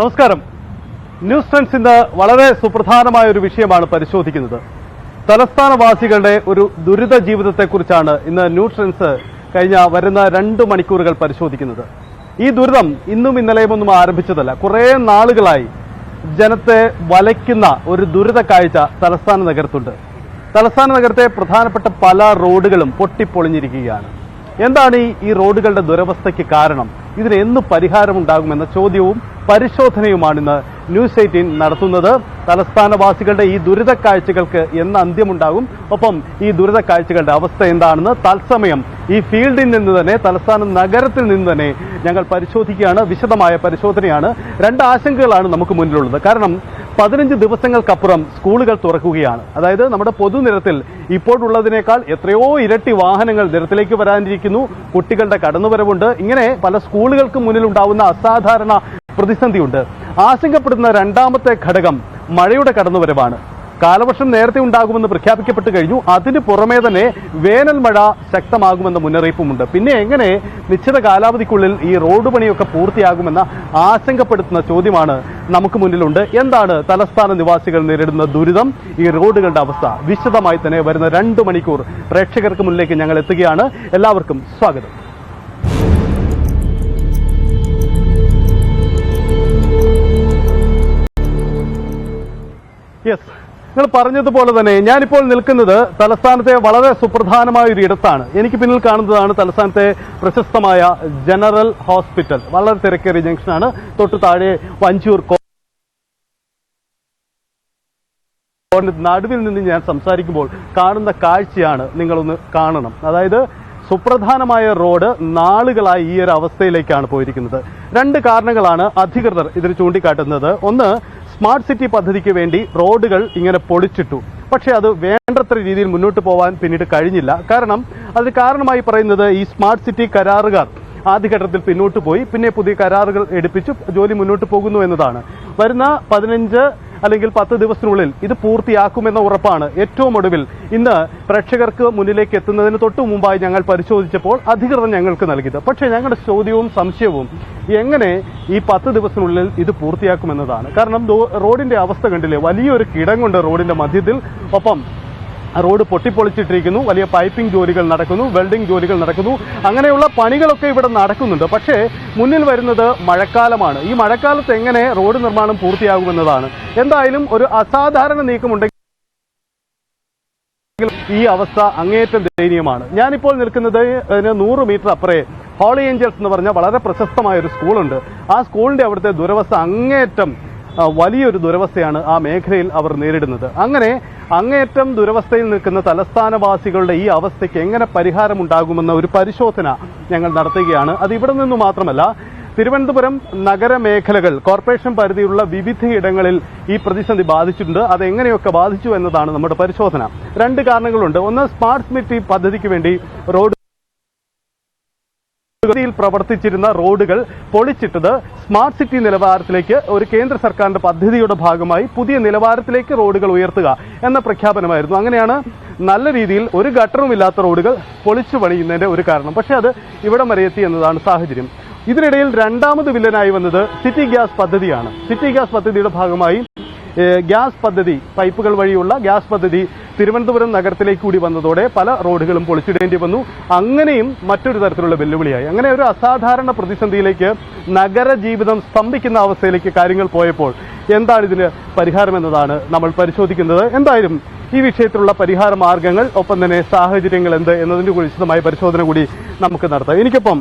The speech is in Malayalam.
നമസ്കാരം. ന്യൂസ് ഫ്രണ്ട്സ് ഇന്ന് വളരെ സുപ്രധാനമായ ഒരു വിഷയമാണ് പരിശോധിക്കുന്നത്. തലസ്ഥാനവാസികളുടെ ഒരു ദുരിത ജീവിതത്തെക്കുറിച്ചാണ് ഇന്ന് ന്യൂസ് ഫ്രണ്ട്സ് കഴിഞ്ഞ വരുന്ന രണ്ട് മണിക്കൂറുകൾ പരിശോധിക്കുന്നത്. ഈ ദുരിതം ഇന്നും ഇന്നലെയും ഒന്നും ആരംഭിച്ചതല്ല. കുറേ നാളുകളായി ജനത്തെ വലയ്ക്കുന്ന ഒരു ദുരിത കാഴ്ച തലസ്ഥാന നഗരത്തുണ്ട്. തലസ്ഥാന നഗരത്തെ പ്രധാനപ്പെട്ട പല റോഡുകളും പൊട്ടിപ്പൊളിഞ്ഞിരിക്കുകയാണ്. എന്താണ് ഈ റോഡുകളുടെ ദുരവസ്ഥയ്ക്ക് കാരണം? ഇതിന് എന്ന് പരിഹാരമുണ്ടാകുമെന്ന ചോദ്യവും പരിശോധനയുമാണ് ഇന്ന് ന്യൂസ് എയ്റ്റീൻ നടത്തുന്നത്. തലസ്ഥാനവാസികളുടെ ഈ ദുരിത കാഴ്ചകൾക്ക് എന്ന് അന്ത്യമുണ്ടാകും. ഒപ്പം ഈ ദുരിത കാഴ്ചകളുടെ അവസ്ഥ എന്താണെന്ന് തത്സമയം ഈ ഫീൽഡിൽ നിന്ന് തന്നെ തലസ്ഥാന നഗരത്തിൽ നിന്ന് തന്നെ ഞങ്ങൾ പരിശോധിക്കുകയാണ്. വിശദമായ പരിശോധനയാണ്. രണ്ട് ആശങ്കകളാണ് നമുക്ക് മുന്നിലുള്ളത്. കാരണം പതിനഞ്ച് ദിവസങ്ങൾക്കപ്പുറം സ്കൂളുകൾ തുറക്കുകയാണ്. അതായത് നമ്മുടെ പൊതുനിരത്തിൽ ഇപ്പോഴുള്ളതിനേക്കാൾ എത്രയോ ഇരട്ടി വാഹനങ്ങൾ നിരത്തിലേക്ക് വരാനിരിക്കുന്നു. കുട്ടികളുടെ കടന്നുവരവുണ്ട്. ഇങ്ങനെ പല സ്കൂളുകൾക്ക് മുന്നിലുണ്ടാവുന്ന അസാധാരണ പ്രതിസന്ധിയുണ്ട്. ആശങ്കപ്പെടുന്ന രണ്ടാമത്തെ ഘടകം മഴയുടെ കടന്നുവരവാണ്. കാലവർഷം നേരത്തെ ഉണ്ടാകുമെന്ന് പ്രഖ്യാപിക്കപ്പെട്ടു കഴിഞ്ഞു. അതിന് പുറമേ തന്നെ വേനൽ മഴ ശക്തമാകുമെന്ന മുന്നറിയിപ്പുമുണ്ട്. പിന്നെ എങ്ങനെ നിശ്ചിത കാലാവധിക്കുള്ളിൽ ഈ റോഡ് പണിയൊക്കെ പൂർത്തിയാകുമെന്ന ആശങ്കപ്പെടുത്തുന്ന ചോദ്യമാണ് നമുക്ക് മുന്നിലുണ്ട്. എന്താണ് തലസ്ഥാന നിവാസികൾ നേരിടുന്ന ദുരിതം? ഈ റോഡുകളുടെ അവസ്ഥ വിശദമായി തന്നെ വരുന്ന രണ്ട് മണിക്കൂർ പ്രേക്ഷകർക്ക് മുന്നിലേക്ക് ഞങ്ങൾ എത്തുകയാണ്. എല്ലാവർക്കും സ്വാഗതം. യെസ് നിങ്ങൾ പറഞ്ഞതുപോലെ തന്നെ ഞാനിപ്പോൾ നിൽക്കുന്നത് തലസ്ഥാനത്തെ വളരെ സുപ്രധാനമായ ഒരു ഇടത്താണ്. എനിക്ക് പിന്നിൽ കാണുന്നതാണ് തലസ്ഥാനത്തെ പ്രശസ്തമായ ജനറൽ ഹോസ്പിറ്റൽ. വളരെ തിരക്കേറിയ ജംഗ്ഷനാണ്. തൊട്ടു താഴെ വഞ്ചൂർ നടുവിൽ നിന്ന് ഞാൻ സംസാരിക്കുമ്പോൾ കാണുന്ന കാഴ്ചയാണ് നിങ്ങളൊന്ന് കാണണം. അതായത് സുപ്രധാനമായ റോഡ് നാളുകളായി ഈ ഒരു അവസ്ഥയിലേക്കാണ് പോയിരിക്കുന്നത്. രണ്ട് കാരണങ്ങളാണ് അധികൃതർ ഇതിന് ചൂണ്ടിക്കാട്ടുന്നത്. ഒന്ന് സ്മാർട്ട് സിറ്റി പദ്ധതിക്ക് വേണ്ടി റോഡുകൾ ഇങ്ങനെ പൊളിച്ചിട്ടു. പക്ഷേ അത് വേണ്ടത്ര രീതിയിൽ മുന്നോട്ട് പോകാൻ പിന്നീട് കഴിഞ്ഞില്ല. കാരണം അതിന് കാരണമായി പറയുന്നത് ഈ സ്മാർട്ട് സിറ്റി കരാറുകാർ ആദ്യഘട്ടത്തിൽ പിന്നോട്ട് പോയി പിന്നെ പുതിയ കരാറുകൾ എടുപ്പിച്ചു ജോലി മുന്നോട്ട് പോകുന്നു എന്നതാണ്. വരുന്ന പതിനഞ്ച് അല്ലെങ്കിൽ പത്ത് ദിവസത്തിനുള്ളിൽ ഇത് പൂർത്തിയാക്കുമെന്ന ഉറപ്പാണ് ഏറ്റവും ഒടുവിൽ. ഇന്ന് പ്രേക്ഷകർക്ക് മുന്നിലേക്ക് എത്തുന്നതിന് തൊട്ടു മുമ്പായി ഞങ്ങൾ പരിശോധിച്ചപ്പോൾ അധികൃതർ ഞങ്ങൾക്ക് നൽകിയത്. പക്ഷേ ഞങ്ങളുടെ ചോദ്യവും സംശയവും എങ്ങനെ ഈ പത്ത് ദിവസത്തിനുള്ളിൽ ഇത് പൂർത്തിയാക്കുമെന്നതാണ്. കാരണം റോഡിന്റെ അവസ്ഥ കണ്ടില്ലേ? വലിയൊരു കിടങ്ങുണ്ട് റോഡിന്റെ മധ്യത്തിൽ. ഒപ്പം റോഡ് പൊട്ടിപ്പൊളിച്ചിട്ടിരിക്കുന്നു. വലിയ പൈപ്പിംഗ് ജോലികൾ നടക്കുന്നു വെൽഡിംഗ് ജോലികൾ നടക്കുന്നു. അങ്ങനെയുള്ള പണികളൊക്കെ ഇവിടെ നടക്കുന്നുണ്ട്. പക്ഷേ മുന്നിൽ വരുന്നത് മഴക്കാലമാണ്. ഈ മഴക്കാലത്ത് എങ്ങനെ റോഡ് നിർമ്മാണം പൂർത്തിയാകുമെന്നതാണ്. എന്തായാലും ഒരു അസാധാരണ നീക്കമുണ്ടെങ്കിൽ ഈ അവസ്ഥ അങ്ങേയറ്റം ദയനീയമാണ്. ഞാനിപ്പോൾ നിൽക്കുന്നത് നൂറ് മീറ്റർ അപ്പുറേ ഹോളി ഏഞ്ചൽസ് എന്ന് പറഞ്ഞ വളരെ പ്രശസ്തമായ ഒരു സ്കൂളുണ്ട്. ആ സ്കൂളിന്റെ അവിടുത്തെ ദുരവസ്ഥ അങ്ങേയറ്റം വലിയൊരു ദുരവസ്ഥയാണ് ആ മേഖലയിൽ അവർ നേരിടുന്നത്. അങ്ങനെ അങ്ങേയറ്റം ദുരവസ്ഥയിൽ നിൽക്കുന്ന തലസ്ഥാനവാസികളുടെ ഈ അവസ്ഥയ്ക്ക് എങ്ങനെ പരിഹാരമുണ്ടാകുമെന്ന ഒരു പരിശോധന ഞങ്ങൾ നടത്തുകയാണ്. അത് ഇവിടെ നിന്ന് മാത്രമല്ല തിരുവനന്തപുരം നഗരമേഖലകൾ കോർപ്പറേഷൻ പരിധിയിലുള്ള വിവിധയിടങ്ങളിൽ ഈ പ്രതിസന്ധി ബാധിച്ചിട്ടുണ്ട്. അത് എങ്ങനെയൊക്കെ ബാധിച്ചു എന്നതാണ് നമ്മുടെ പരിശോധന. രണ്ട് കാരണങ്ങളുണ്ട്. ഒന്ന് സ്മാർട്ട് സിറ്റി പദ്ധതിക്ക് വേണ്ടി റോഡ് ഗതിയിൽ പ്രവർത്തിച്ചിരുന്ന റോഡുകൾ പൊളിച്ചിട്ടത് സ്മാർട്ട് സിറ്റി നിലവാരത്തിലേക്ക് ഒരു കേന്ദ്ര സർക്കാരിന്റെ പദ്ധതിയുടെ ഭാഗമായി പുതിയ നിലവാരത്തിലേക്ക് റോഡുകൾ ഉയർത്തുക എന്ന പ്രഖ്യാപനമായിരുന്നു. അങ്ങനെയാണ് നല്ല രീതിയിൽ ഒരു ഗട്ടറും ഇല്ലാത്ത റോഡുകൾ പൊളിച്ചു പണിയുന്നതിന്റെ ഒരു കാരണം. പക്ഷേ അത് ഇവിടം വരെ എത്തി എന്നതാണ് സാഹചര്യം. ഇതിനിടയിൽ രണ്ടാമത് വില്ലനായി വന്നത് സിറ്റി ഗ്യാസ് പദ്ധതിയാണ്. സിറ്റി ഗ്യാസ് പദ്ധതിയുടെ ഭാഗമായി ഗ്യാസ് പദ്ധതി പൈപ്പുകൾ വഴിയുള്ള ഗ്യാസ് പദ്ധതി തിരുവനന്തപുരം നഗരത്തിലേക്ക് കൂടി വന്നതോടെ പല റോഡുകളും പൊളിച്ചിടേണ്ടി വന്നു. അങ്ങനെയും മറ്റൊരു തരത്തിലുള്ള വെല്ലുവിളിയായി. അങ്ങനെ ഒരു അസാധാരണ പ്രതിസന്ധിയിലേക്ക് നഗര ജീവിതം സ്തംഭിക്കുന്ന അവസ്ഥയിലേക്ക് കാര്യങ്ങൾ പോയപ്പോൾ എന്താണ് ഇതിന് പരിഹാരമെന്നതാണ് നമ്മൾ പരിശോധിക്കുന്നത്. എന്തായാലും ഈ വിഷയത്തിലുള്ള പരിഹാര മാർഗങ്ങൾ ഒപ്പം തന്നെ സാഹചര്യങ്ങൾ എന്ത് എന്നതിന്റെ വിശദമായ പരിശോധന കൂടി നമുക്ക് നടത്താം. എനിക്കൊപ്പം